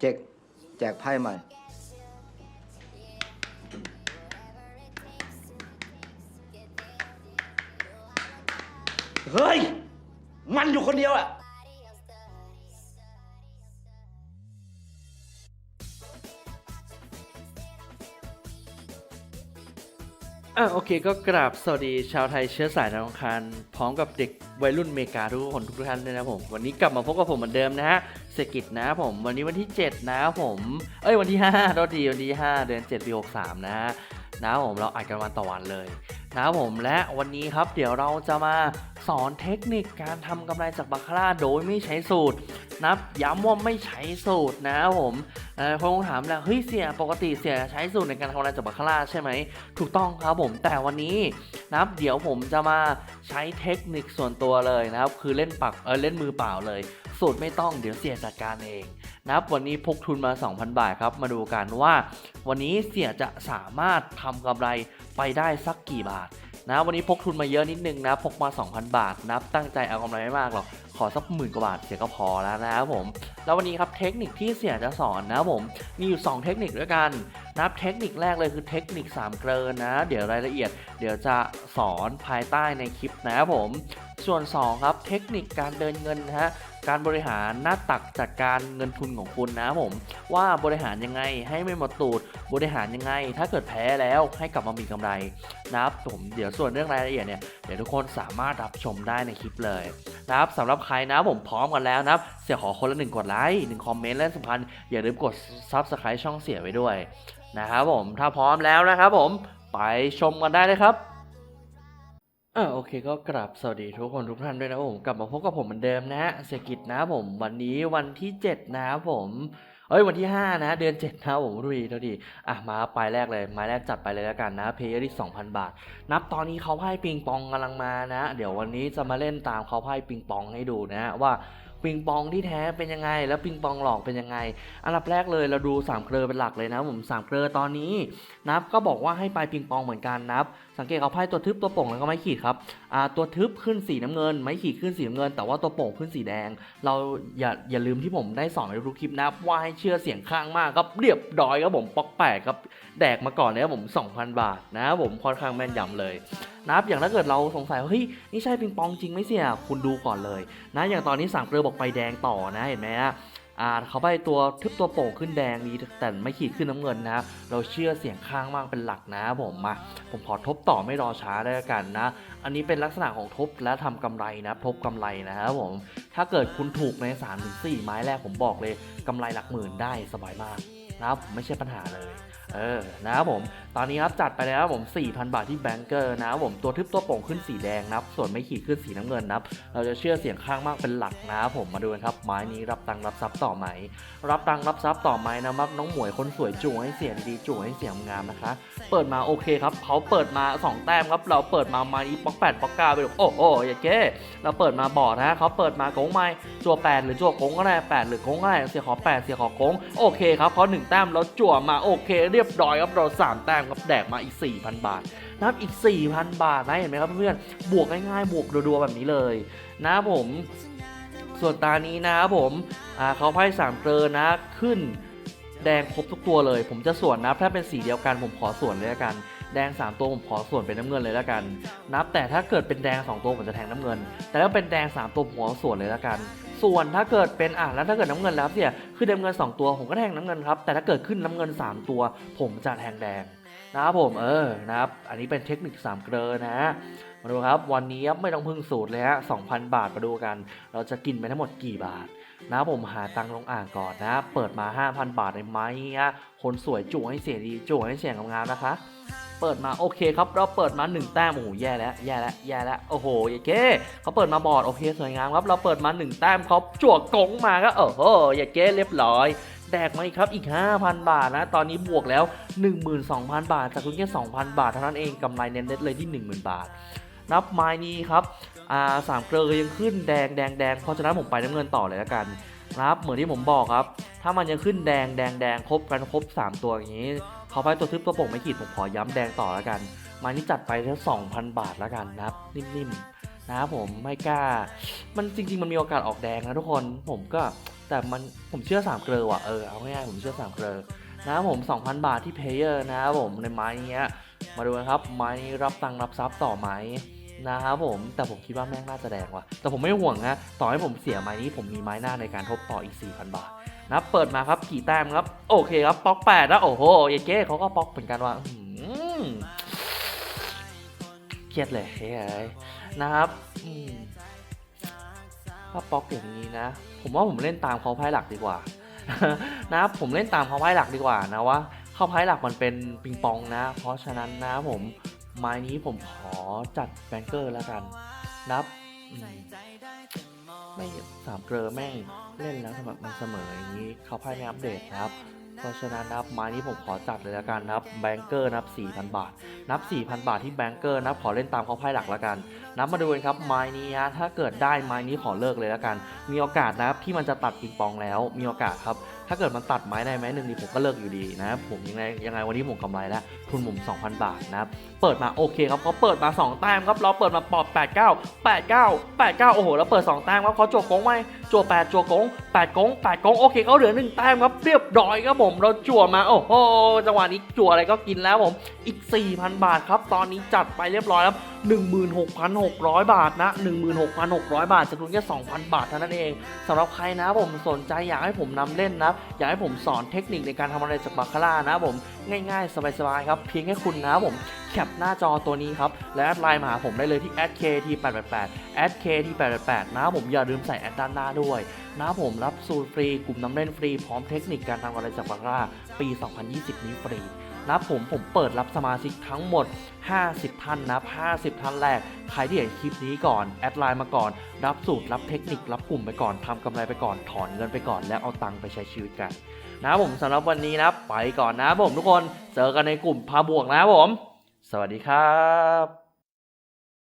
เจ๊กแจกไพ่ใหม่เฮ้ย มันอยู่คนเดียวอะ อะโอเคก็กราบสวัสดีชาวไทยเชื้อสายนองคารพร้อมกับเด็กวัยรุ่นเมกาทุกคนทุกท่านด้วยนะผม วันนี้กลับมาพบกับผมเหมือนเดิมนะฮะเศรษฐกิจนะผม วันนี้วันที่ 7 นะผม เอ้ยวันที่5โทษทีวันที่ 5 เดือน7ปี63นะฮะนะผมเราอัดกันวันต่อวันเลยนะผมและวันนี้ครับเดี๋ยวเราจะมาสอนเทคนิคการทำกำไรจากบาคาร่าโดยไม่ใช้สูตร นะย้ำว่าไม่ใช้สูตรนะผมเออคงถามแล้วเฮ้ยเสียปกติเสียใช้สูตรในการทำอะไรจากบาคาร่าใช่ไหมถูกต้องครับผมแต่วันนี้นะครับเดี๋ยวผมจะมาใช้เทคนิคส่วนตัวเลยนะครับคือเล่นปักเออเล่นมือเปล่าเลยสูตรไม่ต้องเดี๋ยวเสียจัดการเองนะครับวันนี้พกทุนมา 2,000 บาทครับมาดูกันว่า วันนี้เสียจะสามารถทำกำไร ไปได้สักกี่บาทนะวันนี้พกทุนมาเยอะนิดนึงนะพกมา 2,000 บาทนับตั้งใจเอากำไรไม่มากหรอกขอสักหมื่นกว่าบาทเสียก็พอแล้วนะครับผม แล้ววันนี้ครับเทคนิคที่เสียจะสอนนะครับผมมีอยู่ 2 เทคนิคด้วยกันนะครับเทคนิคแรกเลยคือเทคนิค 3 เกลอนะ เดี๋ยวรายละเอียด เดี๋ยวจะสอนภายใต้ในคลิปนะครับผมส่วน 2 ครับเทคนิคการเดินเงินนะฮะการบริหารหน้าตักจัดการเงินทุนของคุณนะครับผมว่าบริหารยังไงให้ไม่หมดตูด บริหารยังไง ถ้าเกิดแพ้แล้วให้กลับมามีกำไรนะครับผมเดี๋ยวส่วนเรื่องรายละเอียดเนี่ยเดี๋ยวทุกคนสามารถรับชมได้ในคลิปเลยนะครับสำหรับใครนะผมพร้อมกันแล้วนะครับ เสียขอคนละหนึ่งกดไลค์หนึ่งคอมเมนต์และสำคัญอย่าลืมกด Subscribe ช่องเสียไว้ด้วยนะครับผมถ้าพร้อมแล้วนะครับผมไปชมกันได้เลยครับอ่าโอเคก็กราบสวัสดีทุกคนทุกท่านด้วยนะผมกลับมาพบกับผมเหมือนเดิมนะฮะเศรษฐกิจนะผม วันนี้วันที่ 7 นะครับผม เอ้ยวันที่ 5 นะ เดือน 7 นะผมดูดีดูดีอะมาปลายแรกเลยไม้แรกจัดไปเลยแล้วกันนะเพย์ที่ 2,000 บาท นับตอนนี้เขาไพ่ปิงปองกำลังมานะ เดี๋ยววันนี้จะมาเล่นตามเขาไพ่ปิงปองให้ดูนะว่า ปิงปองที่แท้เป็นยังไง แล้วปิงปองหลอกเป็นยังไง อันดับแรกเลยเราดู3เครือเป็นหลักเลยนะผม3เครือตอนนี้นับก็บอกว่าให้ไปปิงปองเหมือนกันนับ สังเกตเขาไพ่ตัวทึบตัวโป่งแล้วก็ไม้ขีดครับอ่าตัวทึบขึ้นสีน้ำเงิน ไม้ขีดขึ้นสีน้ำเงิน แต่ว่าตัวโป่งขึ้นสีแดง เราอย่าอย่าลืมที่ผมได้สอนในทุกคลิปนับว่าให้เชื่อเสียงข้างมากครับเรียบร้อยครับผมปอกแปดครับแดกมาก่อนเลยครับผม 2,000 บาทนะผมค่อนข้างแม่นยำเลยนะครับอย่างถ้าเกิดเราสงสัยว่าเฮ้ยนี่ใช่ปิงปองจริงไหมเสี่ยคุณดูก่อนเลย นะอย่างตอนนี้สามเกลือบอกไปแดงต่อนะเห็นไหมฮะอ่าเขาไปตัวทึบตัวโป่งขึ้นแดงดีแต่ไม่ขีดขึ้นน้ำเงินนะเราเชื่อเสียงข้างมากเป็นหลักนะผมมาผมขอทบต่อไม่รอช้าได้แล้วกันนะ อันนี้เป็นลักษณะของทบและทำกำไรนะทบกำไรนะครับผมถ้าเกิดคุณถูกใน3-4ถึง4ไม้แรกผมบอกเลยกำไรหลักหมื่นได้สบายมากนะครับไม่ใช่ปัญหาเลย เออนะครับผม ตอนนี้ครับจัดไปแล้วครับผม 4,000 บาทที่แบงเกอร์นะครับผมตัวทึบตัวโป่งขึ้นสีแดงนะครับ ส่วนไม่ขีดขึ้นสีน้ำเงินนะครับ เราจะเชื่อเสียงข้างมากเป็นหลักนะครับผมมาดูกันครับไม้นี้รับตังรับทรัพย์ต่อไหม รับตังรับทรัพย์ต่อไหมนะครับน้องหมวยคนสวยจู่ให้เสียงดีจู่ให้เสียงงามนะคะ เปิดมาโอเคครับเขาเปิดมา 2 แต้มครับเราเปิดมาไม้ป๊อกแปดป๊อกเก้าไปเลยโอ้โหอย่าเก้เราเปิดมาบอดนะเขาเปิดมาโค้งไม้จั่วแปดหรือจั่วโค้งก็ได้แปดหรือโค้งก็ได้เสียขอแปดเสียขอโค้งโอเคครับเขาหนึ่งแต้มแล้วจั่วมาโอเคเรียบร้อยครับเราสามแต้มครับแดกมาอีก 4,000 บาทนะครับอีก 4,000 บาทนะเห็นไหมครับเพื่อนบวกง่ายๆ บวกรัวๆแบบนี้เลยนะผมส่วนตานี้นะครับผมเขาไพ่สามเกลอนะขึ้นแดงครบทุกตัวเลย ผมจะส่วนนะถ้าเป็นสีเดียวกันผมขอส่วนเลยละกัน แดง 3 ตัวผมขอส่วนเป็นน้ำเงินเลยและกัน นับแต่ถ้าเกิดเป็นแดง 2 ตัวผมจะแทงน้ำเงิน แต่ถ้าเป็นแดง 3 ตัวผมขอส่วนเลยและกัน ส่วนถ้าเกิดเป็นอะแล้วถ้าเกิดน้ำเงินแล้วเนี่ยคือน้ำเงิน 2 ตัวผมก็แทงน้ำเงินครับ แต่ถ้าเกิดขึ้นน้ำเงิน 3 ตัว ผมจะแทงแดงนะครับผมเออนะครับ อันนี้เป็นเทคนิค3เกลอนะมาดูครับ วันนี้ไม่ต้องพึ่งสูตรเลยฮะ2,000 บาทมาดูกัน เราจะกินไปทั้งหมดกี่บาท นะผมหาตังค์ลงอ่างก่อนนะ เปิดมา 5,000 บาทในไหม้ฮะคนสวยจู่ให้เสียงดีจู่ให้เสียงงามๆนะคะ เปิดมาโอเคครับเราเปิดมา 1 แต้มโอ้โหแย่แล้วแย่แล้วแย่แล้วโอ้โหยายเกเขาเปิดมาบอดโอเคสวยงามครับเราเปิดมา 1 แต้มเขาจวกกงมาก็เออโหยายเก้เรียบร้อยแดกมาอีกครับอีก 5,000 บาทนะ ตอนนี้บวกแล้ว 12,000 บาท จากคุณแค่2,000 บาทเท่านั้นเองกำไรเน็ตๆเลยที่ 10,000 บาท นับไม้นี้ครับอ่าสามเกลอยังขึ้นแดงแดงแดงเพราะฉะนั้นผมไปน้ำเงินต่อเลยแล้วกันครับเหมือนที่ผมบอกครับ ถ้ามันยังขึ้นแดงแดงแดงครบกันครบ 3 ตัวอย่างนี้ ขาไปตัวทึบตัวโป่งไม่ขีดผมขอย้ำแดงต่อแล้วกัน มานี่จัดไปแค่2,000บาทแล้วกันนะครับ นิ่มๆนะครับผมไม่กล้า มันจริง ๆ มันมีโอกาสออกแดงนะทุกคนผมก็แต่มันผมเชื่อสามเกลอว่ะเออเอาง่ายๆผมเชื่อสามเกลอนะครับผม 2,000 บาทที่เพลเยอร์นะครับผมในไม้เนี้ยมาดูกันครับไม้นี้รับตังรับทรัพย์ต่อไหมนะครับผมแต่ผมคิดว่าแม่งน่าจะแดงว่ะแต่ผมไม่ห่วงนะต่อให้ผมเสียไม้นี้ผมมีไม้หน้าในการทบต่ออีก 4,000 บาท นับเปิดมาครับกี่แต้มครับ โอเคครับป๊อกแปดแล้วโอ้โหเยเก้เขาก็ป๊อกเหมือนกันว่ะอื้อหือเครียดเลยเฮ้ยนะครับถ้าป๊อกอย่างนี้นะ ผมว่าผมเล่นตามเขาไพ่หลักดีกว่านะครับผมเล่นตามเขาไพ่หลักดีกว่านะว่าเขาไพ่หลักมันเป็นปิงปองนะ เพราะฉะนั้นนะผมไม้นี้ผมขอจัดแบงเกอร์แล้วกันนับอืม ไม่สามเกลอแม่งเล่นแล้วทำไมมันเสมออย่างนี้เขาพ่ไม่อัปเดตครับ เพราะฉะนั้นนะครับไม้นี้ผมขอจัดเลยละกันนะครับแบงเกอร์นับ 4,000 บาท นับ 4,000 บาทที่แบงเกอร์นับขอเล่นตามเขาไพ่หลักละกัน นับมาดูกันครับไม้นี้ฮะถ้าเกิดได้ไม้นี้ขอเลิกเลยละกัน มีโอกาสนะครับที่มันจะตัดปิงปองแล้วมีโอกาสครับ ถ้าเกิดมันตัดไม้ได้ไม้หนึ่งนี่ผมก็เลิกอยู่ดีนะครับผมยังไงยังไงวันนี้ผมกำไรแล้วทุนผม 2,000 บาทนะครับเปิดมาโอเคครับเขาเปิดมา 2 แต้มครับเราเปิดมาปอบ 8 9 8 9 8 9 โอ้โหแล้วเปิด 2 แต้มครับเขาจวกงไหมจวก8จวกง8กง8กงโอเคเขาเหลือ 1 แต้มครับเรียบร้อยครับผมเราจั่วมาโอ้โหจังหวะนี้จั่วอะไรก็กินแล้วผมอีก 4,000 บาทครับตอนนี้จัดไปเรียบร้อยครับ 16,600 บาทนะ 16,600 บาทจำนวนแค่2,000 บาทเท่านั้นเองสำหรับใครนะผมสนใจอยากให้ผมนำเล่นนะ อยากให้ผมสอนเทคนิคในการทำอะไรจากบาคาร่านะผมง่ายๆ สบายๆครับ เพียงแค่คุณนะผมแคปหน้าจอตัวนี้ครับ และแอดไลน์มาหาผมได้เลยที่ @kt888 @kt888 นะผมอย่าลืมใส่แอดด้านหน้าด้วย นะผมรับสูตรฟรี กลุ่มน้ำเล่นฟรี พร้อมเทคนิคการทำอะไรจากบาคาร่าปี 2020 นี้ฟรี นะผมผมเปิดรับสมาชิกทั้งหมด 50 ท่านนะ50 ท่านแรก ใครที่เห็นคลิปนี้ก่อน แอดไลน์มาก่อน รับสูตร รับเทคนิค รับกลุ่มไปก่อนทำกำไรไปก่อน ถอนเงินไปก่อน แล้วเอาตังค์ไปใช้ชีวิตกัน นะผมสำหรับวันนี้นะ ไปก่อนนะผมทุกคน เจอกันในกลุ่มพาบวกนะผม สวัสดีครับ